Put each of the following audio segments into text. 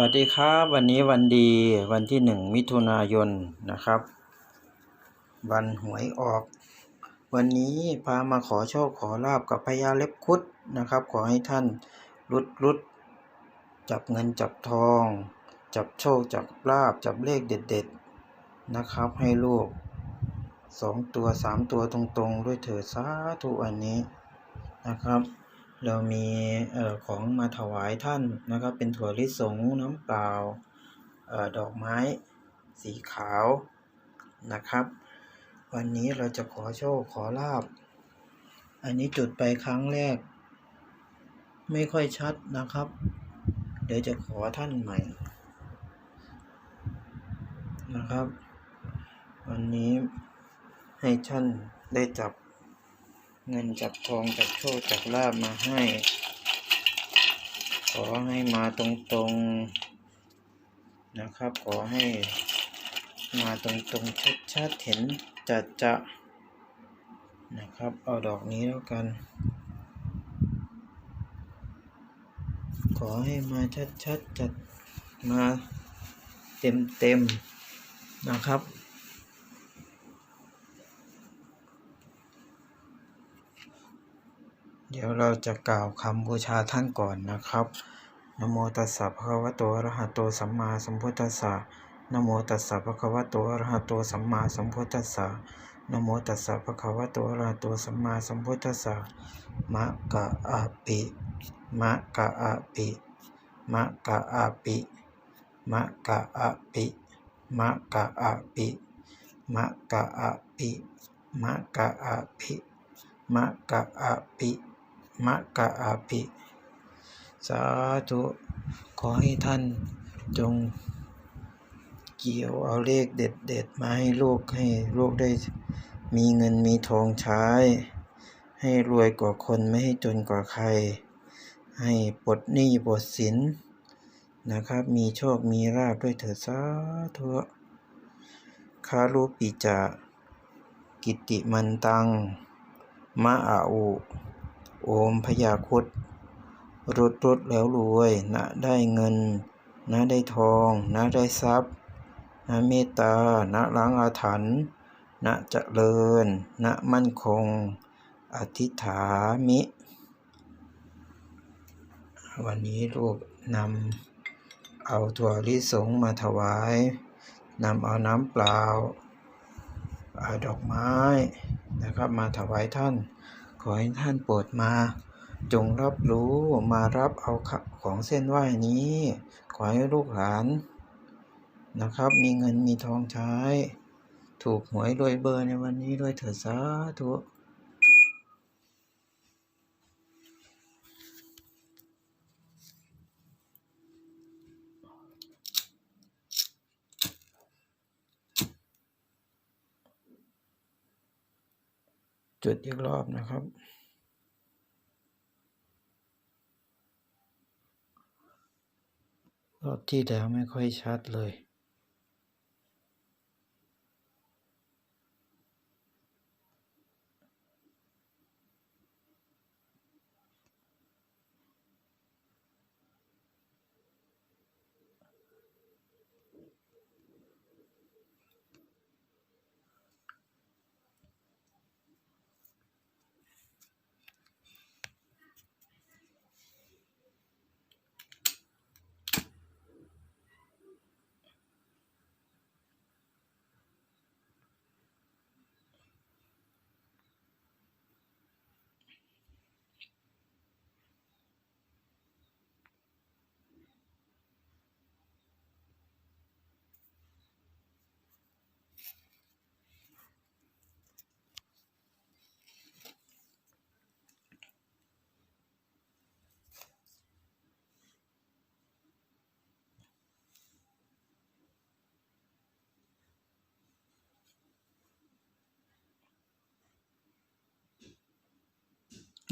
วัสดีครับ วันนี้วันดีวันที่หนึ่งมิถุนายนนะครับ วันหวยออก วันนี้พามาขอโชคขอลาบกับพญาเล็บคุดนะครับ ขอให้ท่านรุดรุดจับเงินจับทอง จับโชคจับลาบจับเลขเด็ด ๆนะครับ ให้ลูกสองตัวสามตัวตรงๆ ด้วยเถิดสาธุอันนี้นะครับ เรามีเอ่อของมาถวายท่านนะครับ เป็นถั่วลิสงน้ำเปล่าเอ่อดอกไม้สีขาวนะครับ วันนี้เราจะขอโชคขอลาบ อันนี้จุดไปครั้งแรก ไม่ค่อยชัดนะครับ เดี๋ยวจะขอท่านใหม่ นะครับ วันนี้ให้ท่านได้จับ เงินจับทองจับโชคจับลาบมาให้ ขอให้มาตรงๆนะครับ ขอให้มาตรงๆชัดๆเห็นจัดจะนะครับ เอาดอกนี้แล้วกัน ขอให้มาชัดๆจัดมาเต็มๆนะครับ เดี๋ยวเราจะกล่าวคำบูชาท่านก่อนนะครับนโมตัสสะภะคะวะโตอะระหะโตสัมมาสัมพุทธัสสะนโมตัสสะภะคะวะโตอะระหะโตสัมมาสัมพุทธัสสะนโมตัสสะภะคะวะโตอะระหะโตสัมมาสัมพุทธัสสะมะกะอะปิมะกะอะปิมะกะอะปิมะกะอะปิมะกะอะปิมะกะอะปิมะกะอะปิมะกะอะปิ มะกะอะปิสาธุ ขอให้ท่านจงเกี่ยวเอาเลขเด็ดๆ มาให้ลูกให้ลูกได้มีเงินมีทองใช้ ให้รวยกว่าคนไม่ให้จนกว่าใคร ให้ปลดหนี้ปลดสินนะครับ มีโชค มีลาภด้วยเถิดสาธุคารูปิจากิติมันตัง มะอาอุ โอมพยาคุดรุดรุดแล้วรวยนะได้เงินนะได้ทองนะได้ทรัพย์นะเมตตานะล้างอาถรรพ์นะเจริญนะมั่นคง อธิษฐามิ วันนี้ลูกนำเอาถั่วลิสงมาถวายนำเอาน้ำเปล่าเอาดอกไม้นะครับมาถวายท่าน ขอให้ท่านโปรดมา จงรับรู้มารับเอาของเส้นไหว้นี้ ขอให้ลูกหลานนะครับ มีเงินมีทองใช้ ถูกหวยรวยเบอร์ในวันนี้ด้วยเถิดสาธุ จุดอีกรอบนะครับ รอบที่แล้วไม่ค่อยชัดเลย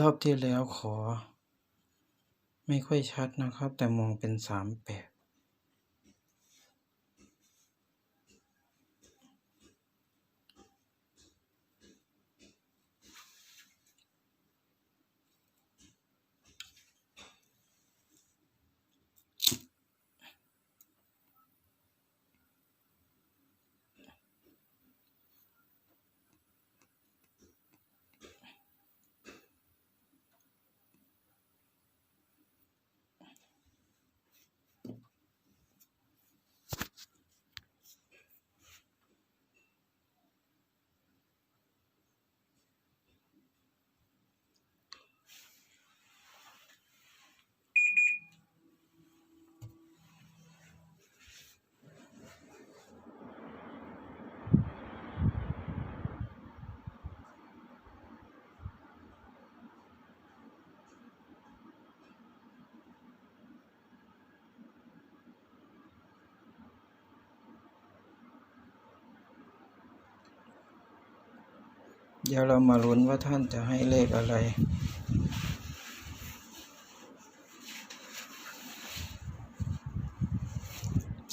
รอบที่แล้วขอ ไม่ค่อยชัดนะครับ แต่มองเป็นสามแปด เดี๋ยวเรามาลุ้นว่าท่านจะให้เลขอะไร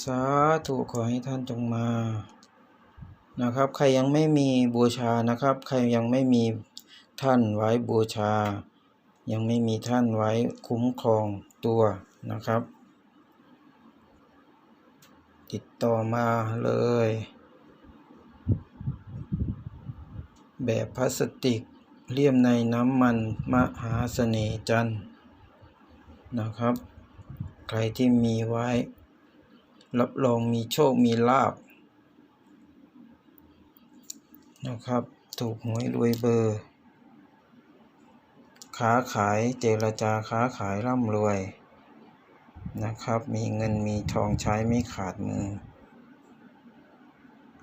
สาธุขอให้ท่านจงมา นะครับ ใครยังไม่มีบูชานะครับ ใครยังไม่มีท่านไว้บูชา ยังไม่มีท่านไว้คุ้มครองตัวนะครับ ติดต่อมาเลย แบบพลาสติกเลี่ยมในน้ำมันมหาเสน่ห์จันนะครับ ใครที่มีไว้ รับรองมีโชคมีลาบนะครับ ถูกหวยรวยเบอร์ ค้าขายเจรจาค้าขายร่ำรวยนะครับ มีเงินมีทองใช้ไม่ขาดมือ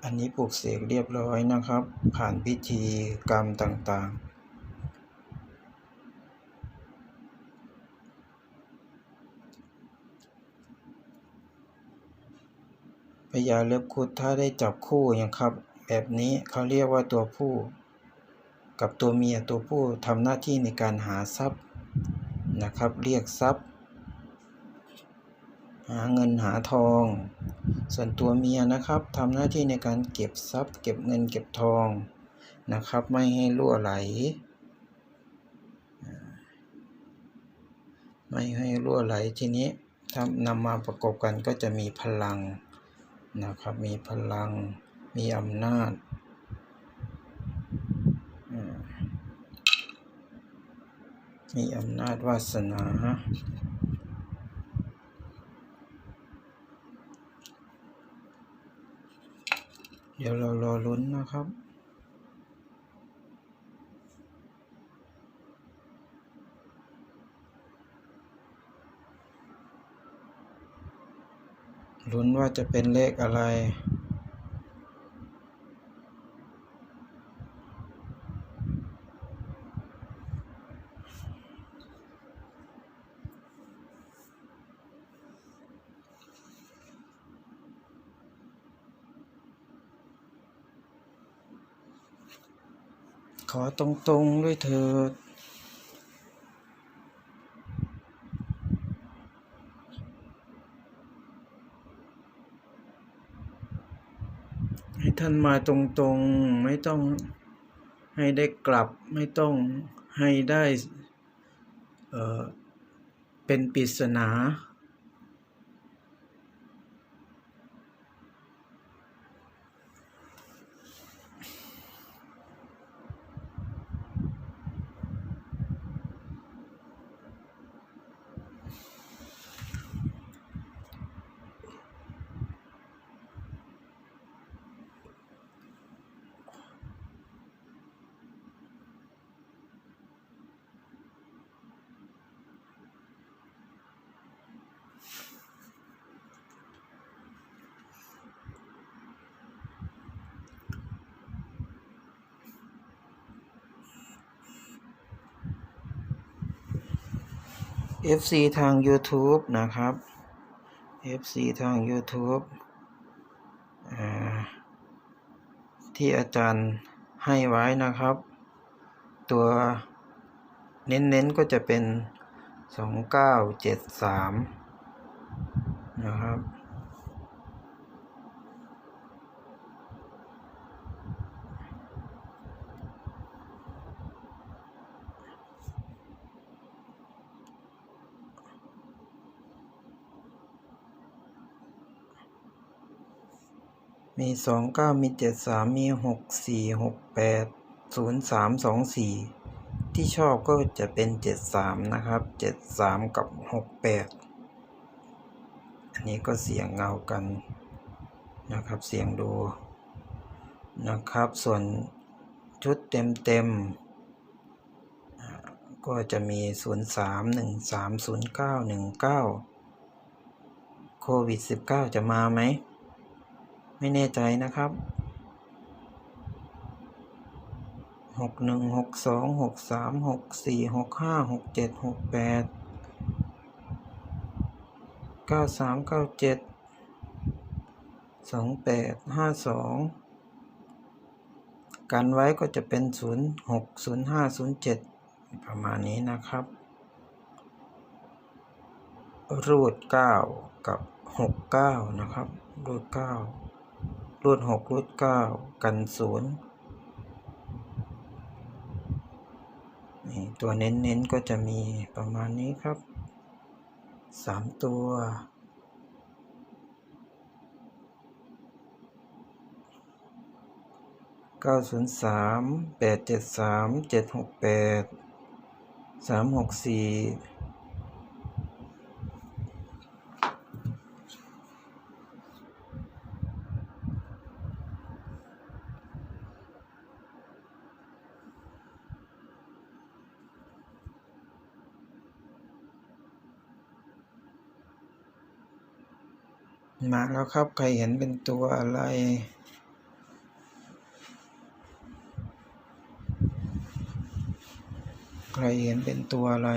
อันนี้ปลูกเสกเรียบร้อยนะครับ ผ่านพิธีกรรมต่างๆพญาเล็บคุดถ้าได้จับคู่อย่างครับ แบบนี้เขาเรียกว่าตัวผู้ กับตัวเมียตัวผู้ทำหน้าที่ในการหาทรัพย์นะครับ เรียกทรัพย์ หาเงินหาทอง ส่วนตัวเมียนะครับทำหน้าที่ในการเก็บทรัพย์ เก็บเงินเก็บทองนะครับ ไม่ให้รั่วไหล ไม่ให้รั่วไหลทีนี้ถ้านำมาประกอบกันก็จะมีพลังนะครับ มีพลัง มีอำนาจมีอำนาจวาสนา เดี๋ยวเรารอลุ้นนะครับ ลุ้นว่าจะเป็นเลขอะไร ขอตรงๆด้วยเถิด ให้ท่านมาตรงๆ ไม่ต้องให้ได้กลับ ไม่ต้องให้ได้ เออเป็นปริศนา FC ทาง YouTube นะครับ FC ทาง YouTube ที่อาจารย์ให้ไว้นะครับ ตัวเน้นๆก็จะเป็น 2973 นะครับ มีสองเก้ามีเจ็ดสามมีหกสี่หกแปดศูนย์สามสองสี่ที่ชอบก็จะเป็นเจ็ดสามนะครับเจ็ดสามกับหกแปดอันนี้ก็เสียงเงากันนะครับ เสียงดูนะครับ ส่วนชุดเต็มเต็มก็จะมีศูนย์สามหนึ่งสามศูนย์เก้าหนึ่งเก้าโควิดสิบเก้าจะมาไหม ไม่แน่ใจนะครับหกหนึ่งหกสองหกสามหกสี่หกห้าหกเจ็ดหกแปดเก้าสามเก้าเจ็ดสองแปดห้าสองกันไว้ก็จะเป็น06 05 07ประมาณนี้นะครับ รูด9กับ69นะครับ รูด9 รูดหกรูดเก้ากันศูนย์นี่ตัวเน้นๆก็จะมีประมาณนี้ครับสามตัวกแปดสามหกสี่ากแล้วครับ ใครเห็นเป็นตัวอะไรใครเห็นเป็นตัวอะไร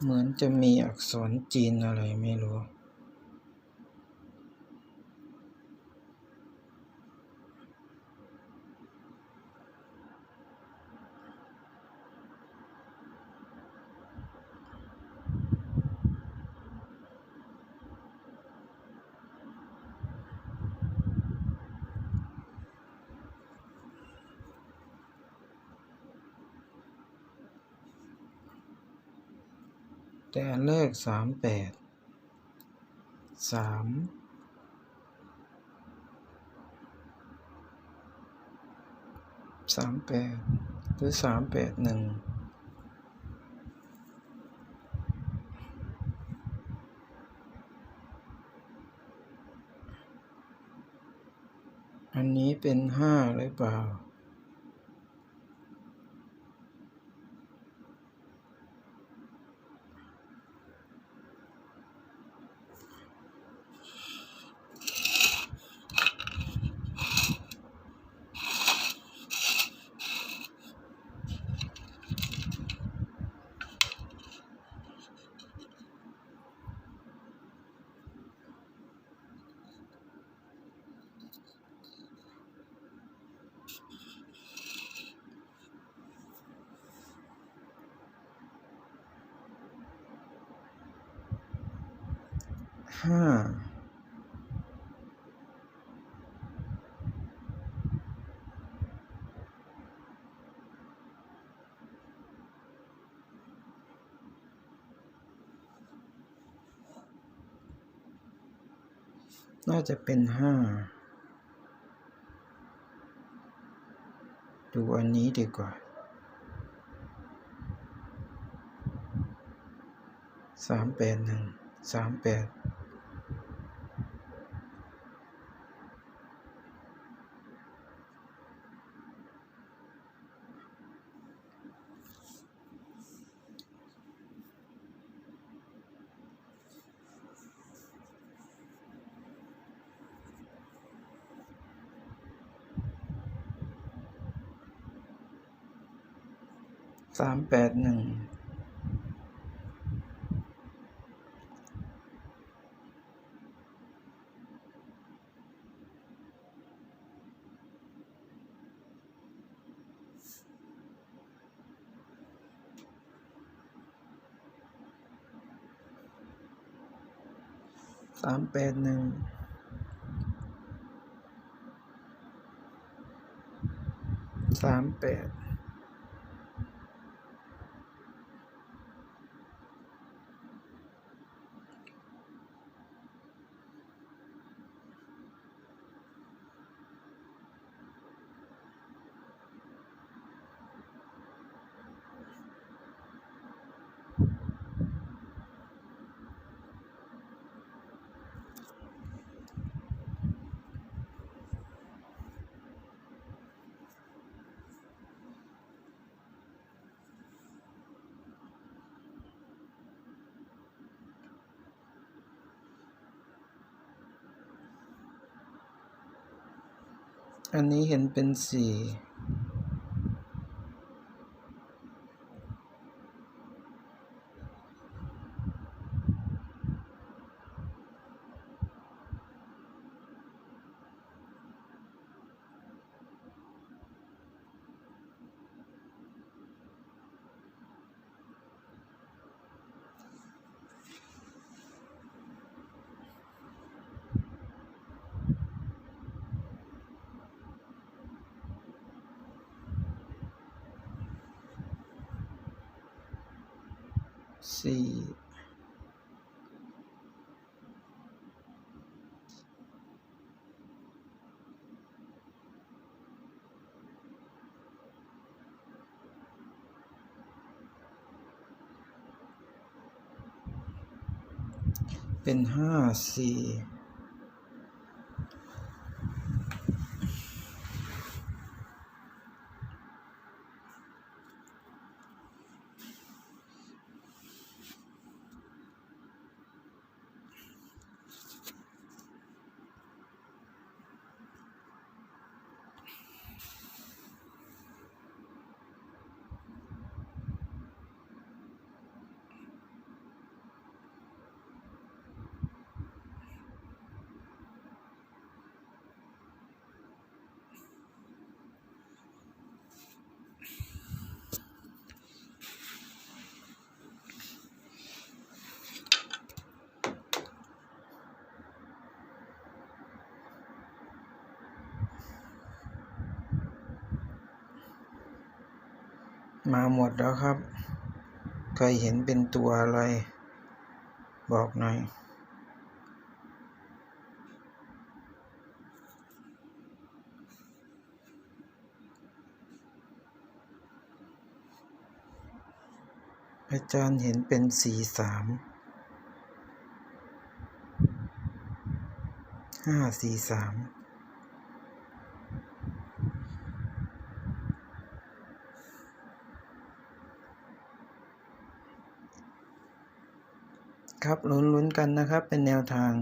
เหมือนจะมีอักษรจีนอะไรไม่รู้ แต่อันแรกสามแปดสามสามแปดหรือสามแปดหนึ่งอันนี้เป็นห้าหรือเปล่า ห้าน่าจะเป็นห้าดูอันนี้ดีกว่าสามแปดหนึ่งสามแปด สาม แปดหนึ่งสามแปดหนึ่งสามแปด อันนี้เห็นเป็นสี่ สี่เป็นห้าสี่ มาหมดแล้วครับ ใครเห็นเป็นตัวอะไร บอกหน่อยอาจารย์เห็นเป็นสี่สามห้าสี่สาม ครับลุ้นๆกันนะครับเป็นแนวทาง